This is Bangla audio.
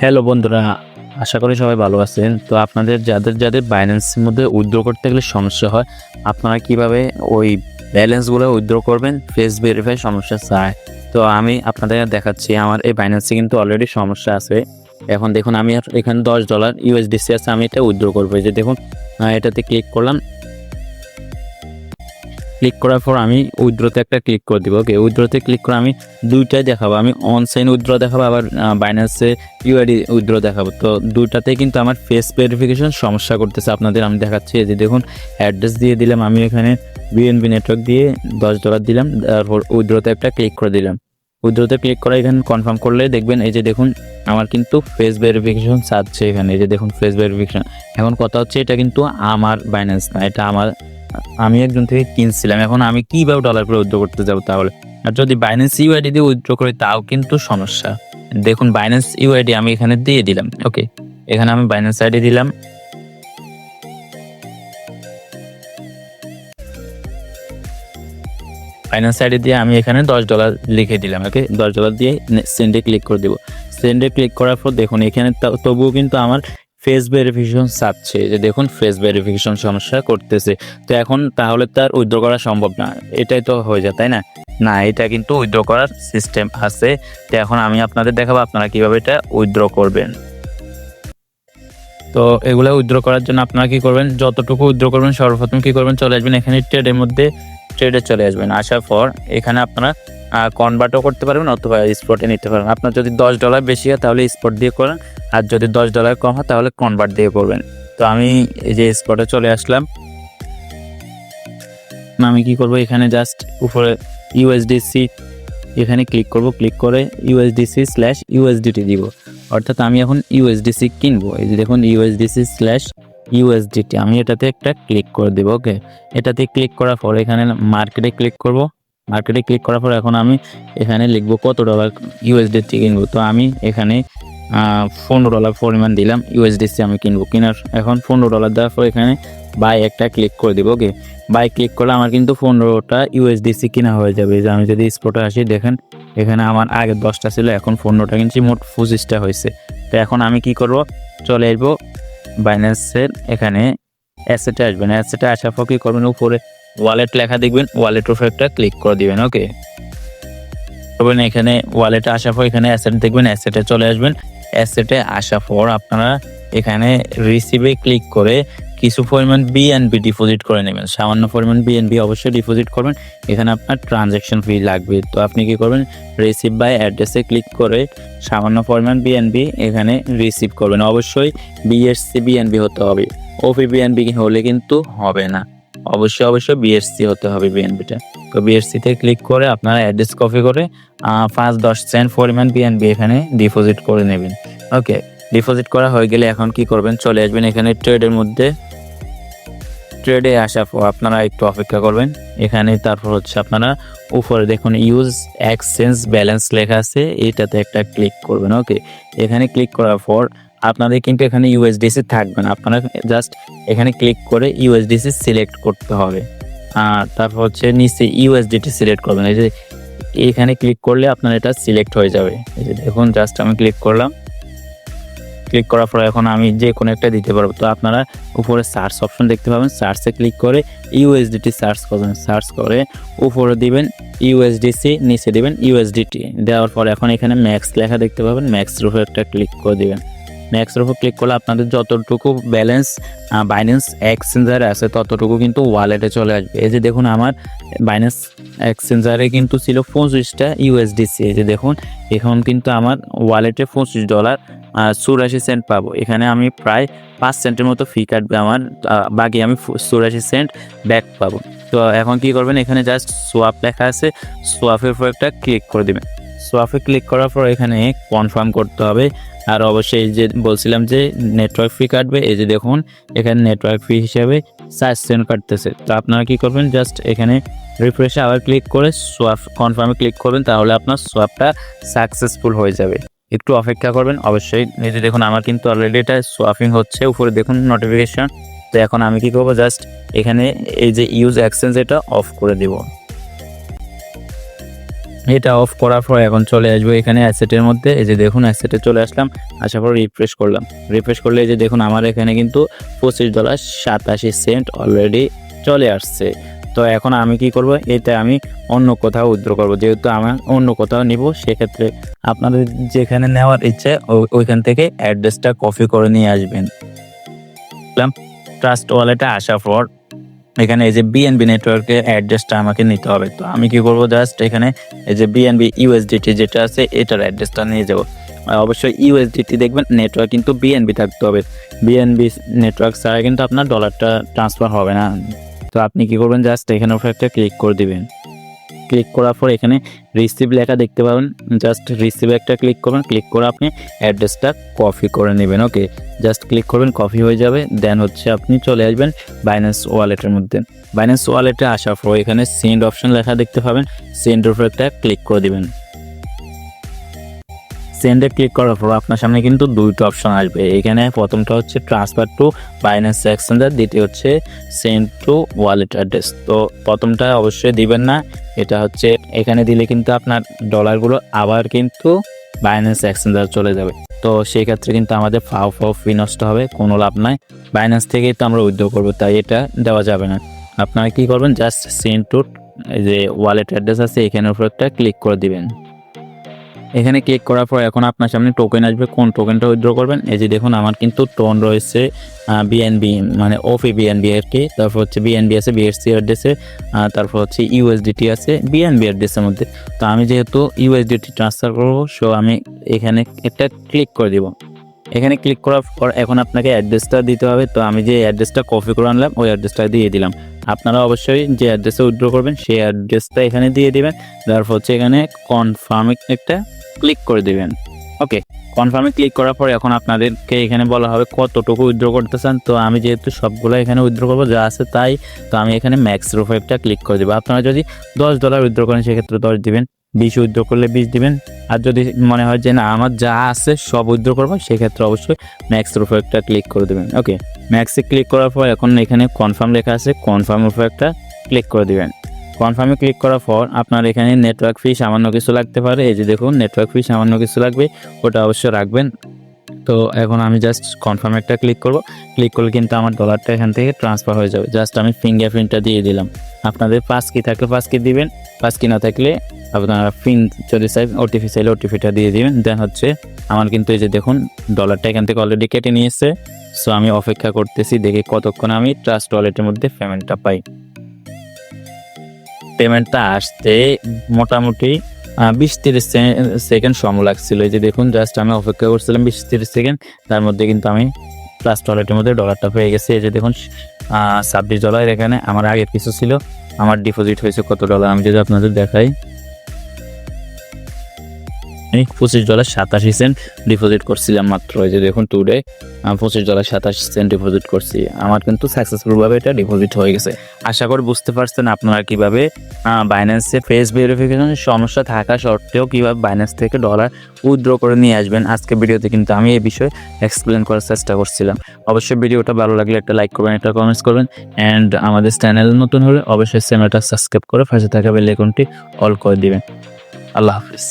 হ্যালো বন্ধুরা, আশা করি সবাই ভালো আছেন। তো আপনাদের, যাদের যাদের বাইন্যান্সের মধ্যে উইথড্র করতে গেলে সমস্যা হয়, আপনারা কীভাবে ওই ব্যালেন্সগুলো উইথড্র করবেন? ফেস ভেরিফাই সমস্যা চায় তো আমি আপনাদের দেখাচ্ছি, আমার এই বাইন্যান্সে কিন্তু অলরেডি সমস্যা আছে। এখন দেখুন, আমি এখানে দশ ডলার ইউএসডিসি আছে, আমি এটা উইথড্র করব। যে দেখুন এটাতে ক্লিক করলাম। ক্লিক করার পর আমি উইথড্রতে একটা ক্লিক করে দিব ওকে উইথড্রতে ক্লিক করে আমি দুইটাই দেখাবো। আমি অনসাইন উইথড্র দেখাবো, আবার বাইন্যান্সে ইউআইডি উইথড্র দেখাবো। তো দুইটাতেই কিন্তু আমার ফেস ভেরিফিকেশন সমস্যা করতেছে আপনাদের, আমি দেখাচ্ছি। এই যে দেখুন অ্যাড্রেস দিয়ে দিলাম, আমি এখানে বিএনবি নেটওয়ার্ক দিয়ে দশ ডলার দিলাম, তারপর উইথড্রতে একটা ক্লিক করে দিলাম। উইথড্রতে ক্লিক করে এখানে কনফার্ম করলে দেখবেন, এই যে দেখুন, আমার কিন্তু ফেস ভেরিফিকেশন চাচ্ছে এখানে। এই যে দেখুন ফেস ভেরিফিকেশন এখন কথা হচ্ছে, এটা কিন্তু আমার বাইন্যান্স না, এটা আমার আমি একজন থেকে কিনছিলাম, এখন আমি কীভাবে ডলার করে উইথড্র করতে যাব তাহলে? আর যদি বাইন্যান্স ইউআইডি দিয়ে উইথড্র করি, তাও কিন্তু সমস্যা। দেখুন বাইন্যান্স ইউআইডি আমি এখানে দিয়ে দিলাম ওকে এখানে আমি বাইন্যান্স আইডি দিলাম। ফাইন্যান্স আইডি দিয়ে আমি এখানে দশ ডলার লিখে দিলাম ওকে দশ ডলার দিয়ে সেন্ডে ক্লিক করে দিব। সেন্ডে ক্লিক করার পর দেখুন, এখানে তবুও কিন্তু আমার ফেস ভেরিফিকেশন চাচ্ছে যে দেখুন ফেস ভেরিফিকেশন সমস্যা করতেছে। তো এখন তাহলে তার উইথড্র করা সম্ভব না। এটাই তো হয়ে যায়, তাই না? না, এটা কিন্তু উইথড্র করার সিস্টেম আছে। তো এখন আমি আপনাদের দেখাবো আপনারা কীভাবে এটা উইথড্র করবেন। তো এগুলো উইথড্র করার জন্য আপনারা কি করবেন? যতটুকু উইথড্র করবেন, সর্বপ্রথম কি করবেন? চলে আসবেন এখানে ট্রেডের মধ্যে ট্রেডে চলে আসবেন। আসার পর এখানে আপনারা কনভার্টও করতে পারবেন অথবা স্পটে নিতে পারবেন। আপনার যদি দশ ডলার বেশি হয়, তাহলে স্পট দিয়ে করেন। আর যদি দশ ডলার কম হয়, তাহলে কনভার্ট দিয়ে করবেন। তো আমি এই যে স্পটে চলে আসলাম। আমি কি করব? এখানে জাস্ট উপরে ইউএসডিসি এখানে ক্লিক করব। ক্লিক করে ইউএসডিসি স্ল্যাশ ইউএসডিটি দিব। অর্থাৎ আমি এখন ইউএসডিসি কিনবো। এই যে দেখুন ইউএসডিসি স্ল্যাশ ইউএসডিটি আমি এটাতে একটা ক্লিক করে দেবো ওকে এটাতে ক্লিক করার পর এখানে মার্কেটে ক্লিক করব। মার্কেটে ক্লিক করার পর এখন আমি এখানে লিখব কত ডলার ইউএসডিটি কিনবো। তো আমি এখানে পনেরো ডলার পরিমাণ দিলাম ইউএসডিসি আমি কিনবো। কেনার এখন পনেরো ডলার দেওয়ার পর এখানে বাই একটা ক্লিক করে দিব ওকে বাই ক্লিক করলে আমার কিন্তু পনেরোটা ইউএসডিসি কিনা হয়ে যাবে। যে আমি যদি স্পটে আসি, দেখেন, এখানে আমার আগে দশটা ছিল, এখন পনেরোটা কিনছি, মোট পঁচিশটা হয়েছে। তো এখন আমি কি করব? চলে আসব বাইন্যান্সের এখানে অ্যাসেটে আসবেন অ্যাসেটে আসার পর কি করবেন? উপরে ওয়ালেট লেখা দেখবেন ওয়ালেট উপরে একটা ক্লিক করে দিবেন ওকে করবেন এখানে ওয়ালেটে আসার পর এখানে অ্যাসেট দেখবেন অ্যাসেটে চলে আসবেন। অ্যাসেটে আসার পর আপনারা এখানে রিসিভে ক্লিক করে কিছু পরিমাণ বিএনবি ডিপোজিট করে নেবেন। সামান্য পরিমাণ বিএনবি অবশ্যই ডিপোজিট করবেন। এখানে আপনার ট্রানজ্যাকশন ফি লাগবে। তো আপনি কি করবেন? রিসিভ বাই অ্যাড্রেসে ক্লিক করে সামান্য পরিমাণ বিএনবি এখানে রিসিভ করবেন। অবশ্যই বিএসসি বিএনবি হতে হবে। ওপি বিএনবি হলে কিন্তু হবে না। অবশ্যই অবশ্যই বিএসসি হতে হবে বিএনবিটা তো বিএসসিতে ক্লিক করে আপনারা অ্যাড্রেস কপি করে পাঁচ, দশ সেন্ট পরিমাণ বিএনবি এখানে ডিপোজিট করে নেবেন। ওকে ডিপোজিট করা হয়ে গেলে এখন কি করবেন? চলে আসবেন এখানে ট্রেডের মধ্যে। ট্রেডে পর আপনারা একটু অপেক্ষা করবেন। এখানে তারপর হচ্ছে আপনারা উপরে দেখুন ইউজ এক্সচেঞ্জ ব্যালেন্স লেখা আছে, এটাতে একটা ক্লিক করবেন। ওকে এখানে ক্লিক করার পর আপনাদের কিন্তু এখানে ইউএসডিসি থাকবে না। আপনারা জাস্ট এখানে ক্লিক করে ইউএসডিসি সিলেক্ট করতে হবে। আর তারপর হচ্ছে নিচে ইউএসডিটি সিলেক্ট করবেন। এই যে এখানে ক্লিক করলে আপনার এটা সিলেক্ট হয়ে যাবে। এই যে দেখুন জাস্ট আমি ক্লিক করলাম। ক্লিক করার পর এখন আমি যে কোনো একটা দিতে পারব। তো আপনারা উপরে সার্চ অপশন দেখতে পাবেন। সার্চে ক্লিক করে ইউএসডিটি সার্চ করবেন। সার্চ করে উপরে দিবেন ইউএসডিসি নিচে দিবেন ইউএসডিটি দেওয়ার পর এখন এখানে ম্যাক্স লেখা দেখতে পাবেন। ম্যাক্সের উপর একটা ক্লিক করে দিবেন। ম্যাক্সের উপর ক্লিক করলে আপনাদের যতটুকু ব্যালেন্স বাইন্যান্স এক্সচেঞ্জারে আছে, ততটুকু কিন্তু ওয়ালেটে চলে আসবে। এই যে দেখুন আমার বাইন্যান্স এক্সচেঞ্জারে কিন্তু ছিল পঁচিশটা ইউএসডিসি এই যে দেখুন, এখন কিন্তু আমার ওয়ালেটে পঁচিশ ডলার চুরাশি সেন্ট পাবো। এখানে আমি প্রায় পাঁচ সেন্টের মতো ফি কাটবে আমার বাকি আমি চুরাশি সেন্ট ব্যাক পাবো। তো এখন কি করবেন, এখানে জাস্ট সোয়াপ লেখা আছে সোয়াপের উপর একটা ক্লিক করে দেবেন। সোয়াপে ক্লিক করার পর এখানে কনফার্ম করতে হবে আর অবশ্যই যে বলছিলাম যে নেটওয়ার্ক ফি কাটবে, এই যে দেখুন, এখানে নেটওয়ার্ক ফি হিসাবে চার সেন্ট কাটতেছে। তো আপনারা কি করবেন? জাস্ট এখানে রিফ্রেশে আবার ক্লিক করে সোয়াপ কনফার্মে ক্লিক করবেন, তাহলে আপনার সোয়াপটা সাকসেসফুল হয়ে যাবে। একটু অপেক্ষা করবেন, অবশ্যই এই যে দেখুন, আমার কিন্তু অলরেডি এটা সোয়াপিং হচ্ছে, উপরে দেখুন নোটিফিকেশন তো এখন আমি কি করব? জাস্ট এখানে এই যে ইউজ এক্সচেঞ্জ এটা অফ করে দিব। এটা অফ করার পর এখন চলে আসব এখানে অ্যাসেটের মধ্যে। এই যে দেখুন অ্যাসেটে চলে আসলাম, আসার পর রিফ্রেশ করলাম। রিফ্রেশ করলে এই যে দেখুন, আমার এখানে কিন্তু পঁচিশ ডলার সাতাশি সেন্ট অলরেডি চলে আসছে। তো এখন আমি কি করব? এটা আমি অন্য কোথাও উইথড্র করব। যেহেতু আমার অন্য কোথাও নিব, সেক্ষেত্রে আপনাদের যেখানে নেওয়ার ইচ্ছে ওইখান থেকে অ্যাড্রেসটা কপি করে নিয়ে আসবেন। ট্রাস্ট ওয়ালেটে আসার পর এখানে এই যে বিএনবি নেটওয়ার্কের অ্যাড্রেসটা আমাকে নিতে হবে। তো আমি কি করব জাস্ট এখানে এই যে বিএনবি ইউএসডিটি যেটা আছে, এটার অ্যাড্রেসটা নিয়ে যাব। অবশ্যই ইউএসডিটি দেখবেন নেটওয়ার্ক কিন্তু বিএনবি থাকতে হবে। বিএনবি নেটওয়ার্ক ছাড়া কিন্তু আপনার ডলারটা ট্রান্সফার হবে না। তো আপনি কি করবেন জাস্ট এখানে উপরে একটা ক্লিক করে দিবেন। ক্লিক করার পর এখানে রিসিভ লেখা দেখতে পাবেন। জাস্ট রিসিভ একটা ক্লিক করবেন। ক্লিক করে আপনি অ্যাড্রেসটা কপি করে নেবেন ওকে জাস্ট ক্লিক করবেন কপি হয়ে যাবে। দেন হচ্ছে আপনি চলে আসবেন বাইন্যান্স ওয়ালেটের মধ্যে। বাইন্যান্স ওয়ালেটে আসার পর এখানে সেন্ড অপশন লেখা দেখতে পাবেন। সেন্ডের উপর একটা ক্লিক করে দিবেন। সেন্ডে ক্লিক করার পর আপনার সামনে কিন্তু দুইটা অপশন আসবে। এখানে প্রথমটা হচ্ছে ট্রান্সফার টু বাইন্যান্স এক্সচেঞ্জার দ্বিতীয় হচ্ছে সেন্ড টু ওয়ালেট অ্যাড্রেস তো প্রথমটা অবশ্যই দিবেন না, এটা হচ্ছে এখানে দিলে কিন্তু আপনার ডলারগুলো আবার কিন্তু বাইন্যান্স এক্সচেঞ্জার চলে যাবে। তো সেই ক্ষেত্রে কিন্তু আমাদের ফাও ফাও ফি নষ্ট হবে, কোনো লাভ নাই। বাইন্যান্স থেকেই তো আমরা উইথড্র করব, তাই এটা দেওয়া যাবে না। আপনারা কি করবেন? জাস্ট সেন্ড টু যে ওয়ালেট অ্যাড্রেস আছে এখানের উপর একটা ক্লিক করে দিবেন। এখানে ক্লিক করার পর এখন আপনার সামনে টোকেন আসবে। কোন টোকেনটা উইথড্র করবেন? এই যে দেখুন, আমার কিন্তু টোন রয়েছে বিএনবি মানে ওফি বিএনবি কি? তারপর হচ্ছে বিএনবি আছে বিএসসি অ্যাড্রেসে তারপর হচ্ছে ইউএসডিটি আছে বিএনবি অ্যাড্রেসের মধ্যে। তো আমি যেহেতু ইউএসডিটি ট্রান্সফার করব সো আমি এখানে একটা ক্লিক করে দিব। এখানে ক্লিক করার পর এখন আপনাকে অ্যাড্রেসটা দিতে হবে। তো আমি যে অ্যাড্রেসটা কপি করে আনলাম, ওই অ্যাড্রেসটা দিয়ে দিলাম। আপনারা অবশ্যই যে অ্যাড্রেসে উইথড্র করবেন, সেই অ্যাড্রেসটা এখানে দিয়ে দিবেন। তারপর হচ্ছে এখানে কনফার্ম একটা ক্লিক করে দিবেন। ওকে কনফার্মে ক্লিক করার পর এখন আপনাদেরকে এখানে বলা হবে কতটুকু উইথড্র করতে চান তো আমি যেহেতু সবগুলো এখানে উইথড্র করব, যা আছে তাই। তো আমি এখানে ম্যাক্স রোফাইভটা ক্লিক করে দেবো। আপনারা যদি দশ ডলার উইথড্র করেন, সেক্ষেত্রে দশ দিবেন। বিশ উইথড্র করলে বিশ দিবেন। আর যদি মনে হয় যে না, আমার যা আছে সব উইথড্র করব, সেক্ষেত্রে অবশ্যই ম্যাক্স রোফাইভটা ক্লিক করে দেবেন। ওকে ম্যাক্সে ক্লিক করার পর এখন এখানে কনফার্ম লেখা আছে। কনফার্ম রোফাইভটা ক্লিক করে দিবেন। কনফার্মে ক্লিক করার পর আপনার এখানে নেটওয়ার্ক ফি সামান্য কিছু লাগতে পারে। এই যে দেখুন নেটওয়ার্ক ফি সামান্য কিছু লাগবে, ওটা অবশ্যই রাখবেন। তো এখন আমি জাস্ট কনফার্ম একটা ক্লিক করব। ক্লিক করলে কিন্তু আমার ডলারটা এখান থেকে ট্রান্সফার হয়ে যাবে। জাস্ট আমি ফিঙ্গারপ্রিন্টটা দিয়ে দিলাম। আপনাদের পাস কি থাকলে পাস কি দিবেন? পাস কি না থাকলে আপনারা ফিন যদি চাই ওটিপি চাইলে ওটিপিটা দিয়ে দিবেন। দেন হচ্ছে আমার কিন্তু এই যে দেখুন ডলারটা এখান থেকে অলরেডি কেটে নিয়েছে। সো আমি অপেক্ষা করতেছি, দেখি কতক্ষণ আমি ট্রাস্ট ওয়ালেটের মধ্যে পেমেন্টটা পাই। পেমেন্টটা আসতে মোটামুটি বিশ তিরিশ সেকেন্ড সময় লাগছিল। এই যে দেখুন জাস্ট আমি অপেক্ষা করছিলাম বিশ তিরিশ সেকেন্ড, তার মধ্যে কিন্তু আমি প্লাস টয়লেটের মধ্যে ডলারটা পেয়ে গেছে। এই যে দেখুন ছাব্বিশ ডলার এখানে আমার আগের কিছু ছিল। আমার ডিপোজিট হয়েছে কত ডলার আমি যদি আপনাদের দেখাই। আমি পঁচিশ ডলার সাতাশি সেন্ট ডিপোজিট করছিলাম মাত্র। এই যে দেখুন টুডে পঁচিশ ডলার সাতাশি সেন্ট ডিপোজিট করছি। আমার কিন্তু সাকসেসফুলভাবে এটা ডিপোজিট হয়ে গেছে। আশা করি বুঝতে পারছেন আপনারা কীভাবে বাইন্যান্সে ফেস ভেরিফিকেশন সমস্যা থাকা সত্ত্বেও কীভাবে বাইন্যান্স থেকে ডলার উইথড্র করে নিয়ে আসবেন। আজকে ভিডিওতে কিন্তু আমি এই বিষয়ে এক্সপ্লেন করার চেষ্টা করছিলাম। অবশ্যই ভিডিওটা ভালো লাগলে একটা লাইক করবেন, একটা কমেন্টস করবেন। অ্যান্ড আমাদের চ্যানেল নতুন হলে অবশ্যই চ্যানেলটা সাবস্ক্রাইব করে পাশে থাকা বেল আইকনটি অল করে দিবেন। আল্লাহ হাফিজ।